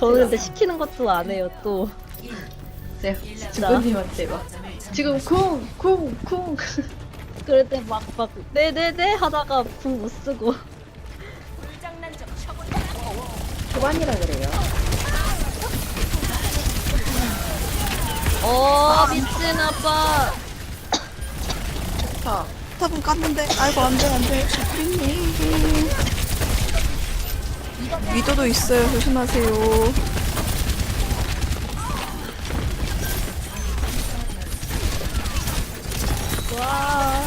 저는 근데 시키는 것도 안 해요 또. 제가 주부님한테 막 지금 쿵 쿵 쿵 그럴 때 막 막 네네네 하다가 궁 못 쓰고. 초반이라 그래요. 어 미친 아빠. 자, 탑은 깠는데 아이고 안돼 안돼 샤프리님 위도도 있어요 조심하세요 와.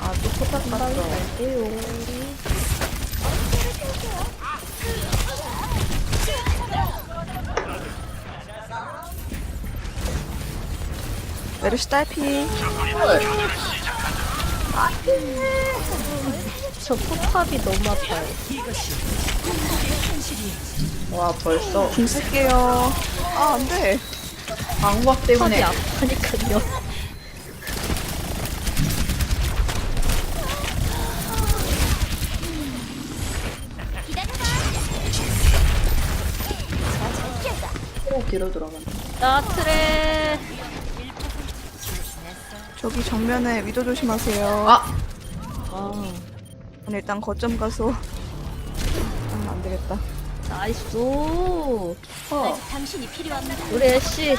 아 또 포탑 갔어. 갈게요. 메르시 딸피 저 포탑이 너무 아파요. 와 벌써 궁 쓸게요 아 안 돼 방박 포탑이 때문에 아프니까요. 또 뒤로 들어간다. 나 트레. 저기 정면에 위도 조심하세요 아 아 저는 일단 거점 가서 아, 안 되겠다 나이스. 어. 당신이 필요합니다. 우리 애쉬.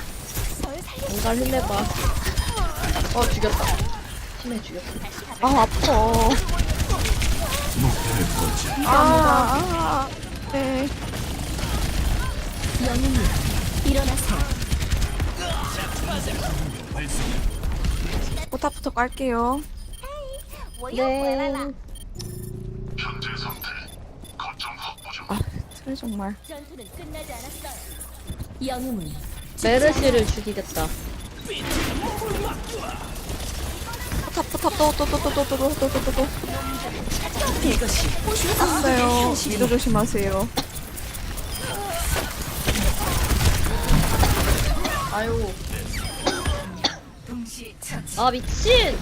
뭔가 힘내봐. 어 죽였다. 심해 죽였다. 아 아파 아, 아, 네. 영웅님 일어나세요. 포탑부터 깔게요 네. 아 트레 정말 전투는 끝나지 않았어요. 영웅은 메르시를 죽이겠다. 포탑 포탑 또 또 또 또 또 또 또 또 또또 땄어요 위도 조심하세요 아유 아 미친!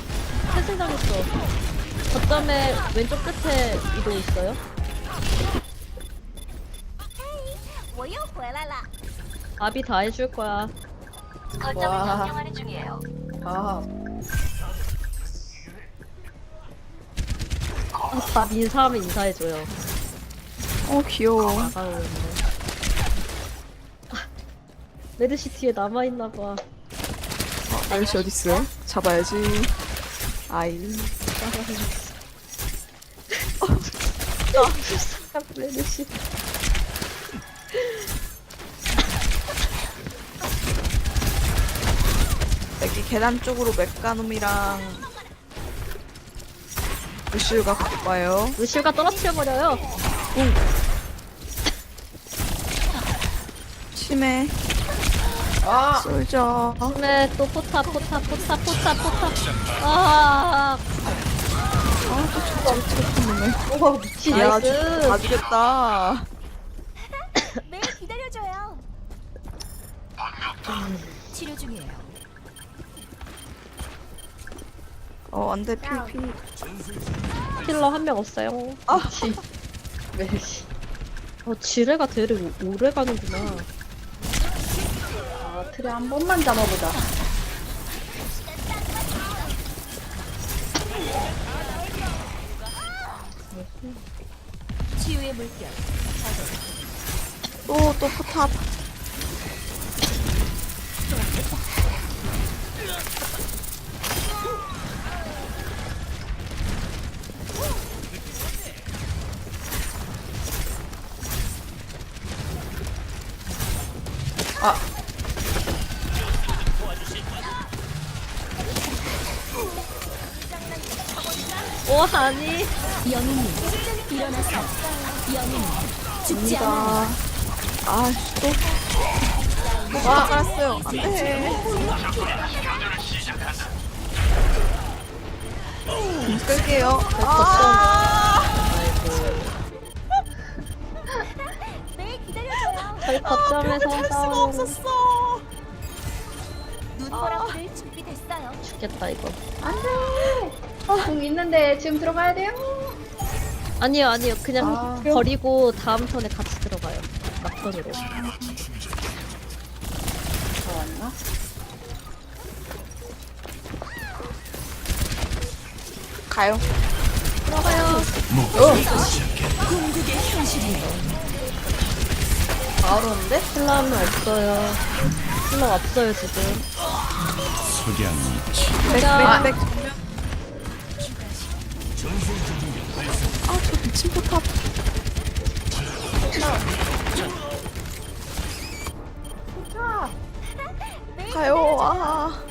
태생당했어. 거점의 왼쪽 끝에 이거 있어요? 아비 다 해줄 거야. 거점을 점령하는 중이에요. 아, 아 밥 인사하면 인사해줘요. 어 귀여워. 나가오는데. 메드시 뒤에 남아있나 봐. 아, 아저씨 어딨어요? 잡아야지. 아이. 메르시. 여기 계단 쪽으로 메카놈이랑 루시우가 갖고 와요 루시오가 떨어뜨려 버려요. 심해 아, 솔져 네, 또 포탑, 포탑, 포탑, 포탑, 포탑. 아, 와 미친. 야 나이스. 진짜 다 죽였다 매일 기다려줘요. 치료 중이에요. 어 안돼 필피 킬러 한 명 없어요. 미친. 메시. 어, 지뢰가 되게 오- 오래 가는구나. 아 틀에 한 번만 잡아보자. 치유의 물결. 또또 포탑 아 오, 아니. 영웅님 일어나세요. 영웅님 죽지 않아요. 아 와, 깔았어요. 안 돼. 음, 끌게요. 아, 매일 기다려줘요. 저희 거점에서 할 수가 싸우는 없었어. 눈보라불 준비됐어요. 죽겠다, 이거. 안돼. 공 있는데 지금 들어가야 돼요. 아니요, 아니요. 그냥 아. 버리고 다음 턴에 같이 들어가요. 막턴으로. 다 왔나? 가요. 들어가요. 바로 오는데? 슬라는 없어요. 슬라 없어요 지금. 백, 백, 백. 아, 저 미친 포탑. 가요. 아,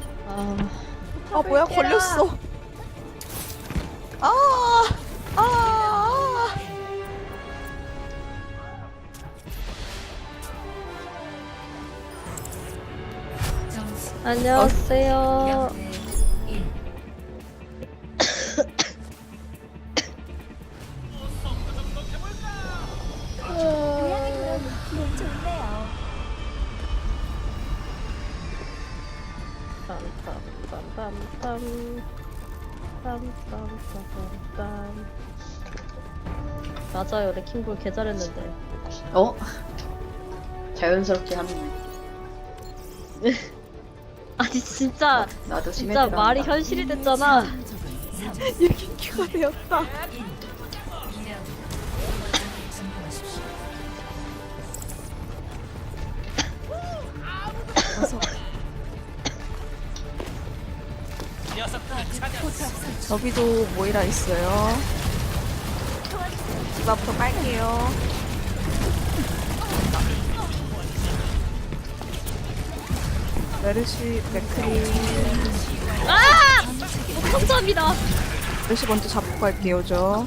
아아 뭐야 걸렸어. 아, 아, 아. 안녕하세요. 빰빰빰빰빰. 빰빰빰빰빰. 맞아요, 레킹볼 개 잘했는데. 어? 자연스럽게 하네. 아니 진짜 나도 심해 진짜 말이 현실이 됐잖아. 유기키가 되었다. 저기도 모이라 있어요. 집 앞으로 깔게요. 메르시 맥크리 아! 감사합니다. 메르시 먼저 잡고 갈게요 저.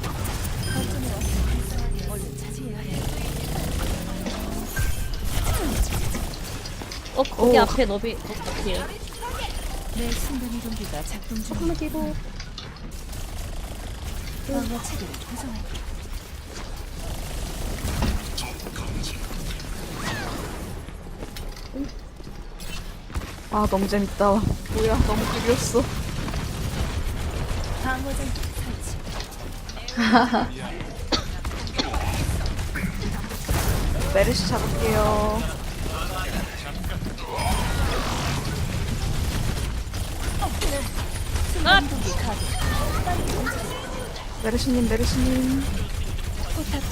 어 거기 오. 앞에 너비 어, 어디에요? 내 순간 이동기가 작동 중. 조금만 뒤로. 방어 체계를 구성할게. 아 너무 재밌다. 뭐야 너무 길었어. 방어장 설치. 메르시 잡을게요. 가동. 메르시님 메르시님. 포탑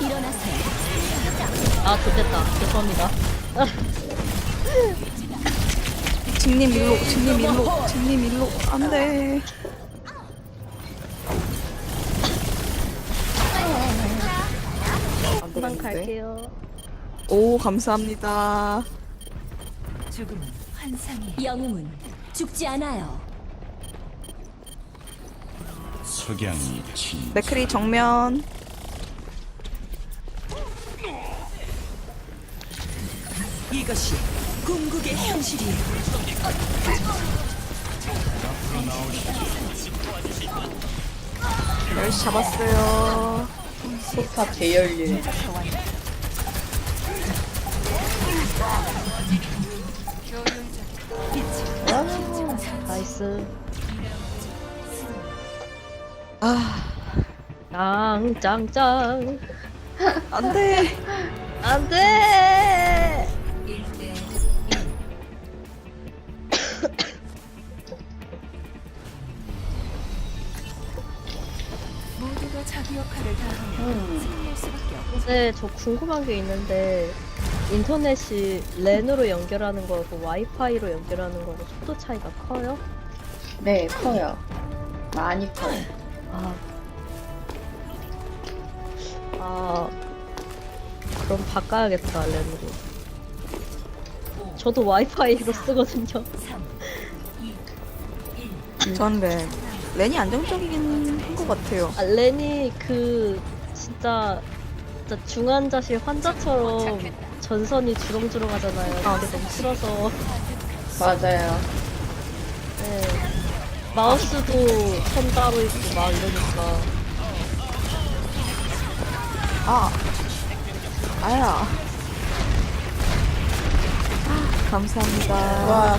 일어나세요. 아 좋겠다. 죄송합니다. 징님 일로 징님 일로 징님 일로 안 돼. 안 금방 되겠는데? 갈게요. 오 감사합니다. 죽음은 환상이. 영웅은 죽지 않아요. 석양이 친 맥크리 정면. 이것이 궁극의 현실이에요. 메르시 잡았어요. 포탑 대열일. 나이스. 아 짱짱짱. 안 돼. 안 돼. 자기 역할을 다하면 음. 승리할 수밖에 없죠. 근데 저 궁금한 게 있는데 인터넷이 랜으로 연결하는 거하고 와이파이로 연결하는 거하고 속도 차이가 커요? 네, 커요. 많이 커요. 아. 아. 그럼 바꿔야겠다, 랜으로. 저도 와이파이로 쓰거든요. 전 렌. 렌이 안정적이긴 한 것 같아요. 아, 랜이 그, 진짜, 진짜 중환자실 환자처럼 전선이 주렁주렁 하잖아요. 그게 너무 싫어서. 맞아요. 네. 마우스도 선 따로 있고 막 이러니까 아 아야 감사합니다 와,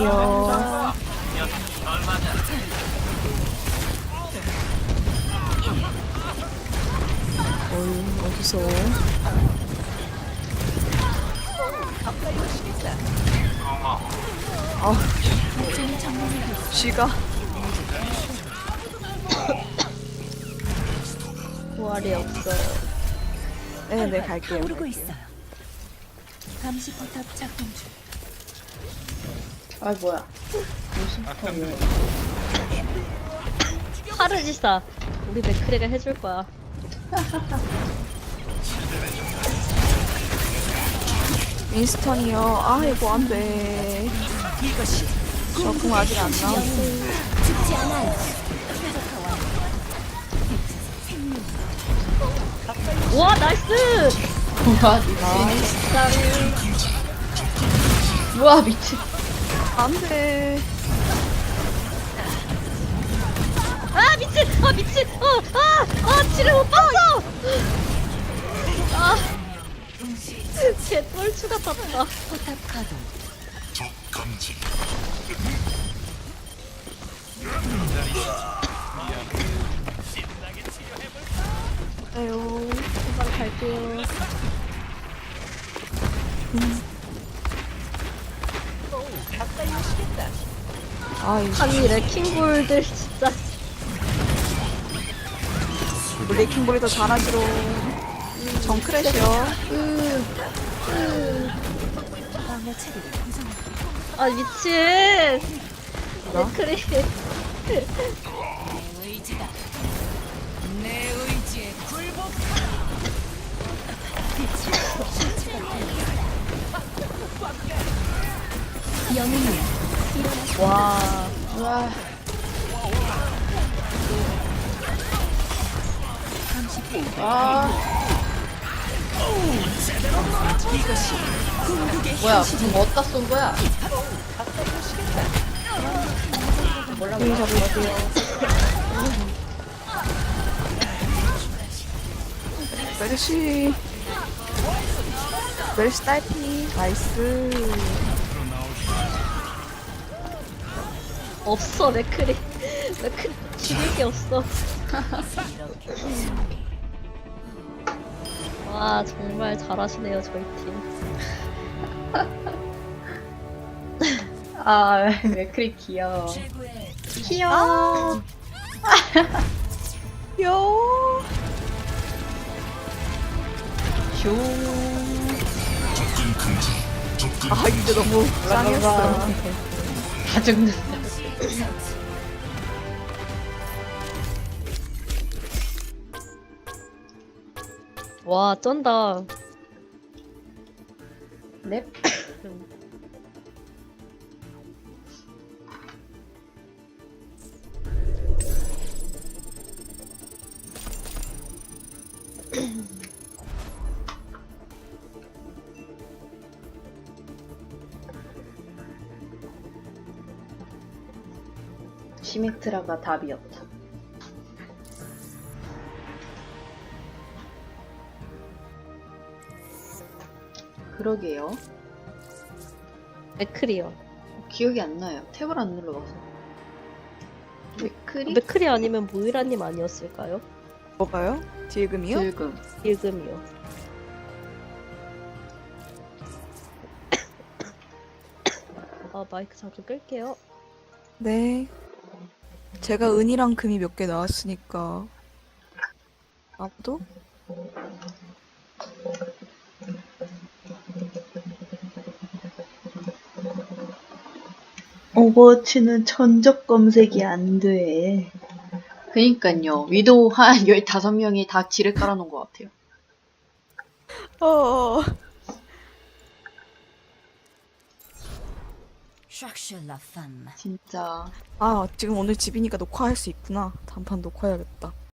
이요 어이 어디서 아 쥐가 부활이 없어요. 네 네 갈게요 오르고 갈게요. 있어요. 감시 포탑 작동 중. 아 뭐야? 펄이야? 하르지사 우리 맥크리가 해줄 거야. 윈스턴이요 아 이거 안돼 이것이 저궁 아직 안 나왔어. 와 나이스! 우와 미친. 짱. 우와 미친. 안돼 아 미친! 아 미친! 어! 아! 아 지를 못 봤어! 아! 탔다. 포탑 가동. 에요 금방 갈게요. 아이 아니 레킹볼들 진짜. 블레이킹볼이 더 잘하지로. 정크래쉬요. 아 미친! 맥크리 아. 뭐야? 무슨 어디다 쏜 거야? 몰라 몰라. 메르시 메르시 딸피 나이스 없어 맥크리 맥크리 죽일 게 없어 와 정말 잘하시네요 저희 팀 아 맥크리 귀여워. 귀여워. 요 슈. 아 이제 너무 짱이었어 다 죽는다. 와 쩐다 넵. 시메트라가 답이었다. 그러게요. 맥크리요 기억이 안 나요. 탭을 안 눌러봐서. 맥크리? 맥크리 아니면 모이라님 아니었을까요? 뭐가요? 딜금이요? 늙음. 일금이요 아 마이크 잠깐 끌게요 네 제가 은이랑 금이 몇 개 나왔으니까 아무도? 오버워치는 전적 검색이 안 돼. 그니까요. 위도우 한 15명이 다 지를 깔아놓은 것 같아요. 어 라팜. 진짜. 아 지금 오늘 집이니까 녹화할 수 있구나 단판 녹화해야겠다